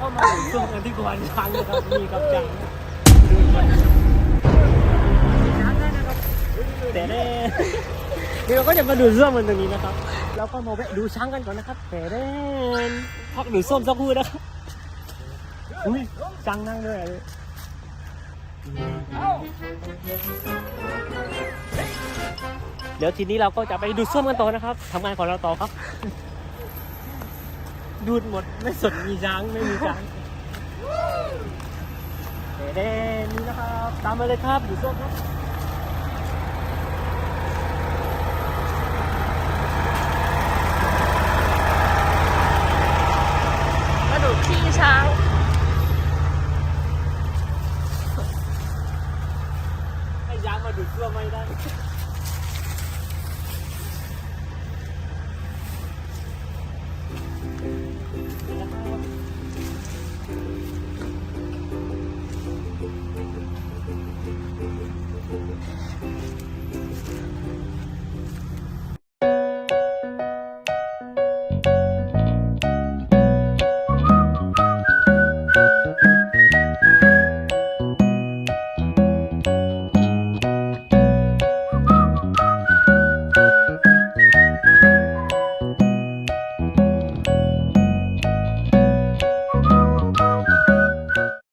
ก็มาถึงช่วงกันที่กวนช้างนะครับนี่ครับช้างช้างได้นะครับแต่แน่นี่เราก็จะมาดูส้วมกันตรงนี้นะครับ แล้วก็มาแวะดูช้างกันก่อนนะครับแต่แน่พักดูส้มสักครู่นะครับอุ้ยช้างนั่งด้วยเลยเดี๋ยวทีนี้เราก็จะไปดูส้มกันต่อนะครับทำงานของเราต่อครับ ดูดหมดไม่สนมีช้งไม่มีช้งเด่นนี่นะครับ ตามมาเลยครับอยู่โซนครับมาดูขี้ช้าให้ช้งมาดูดเสื้อไม่ได้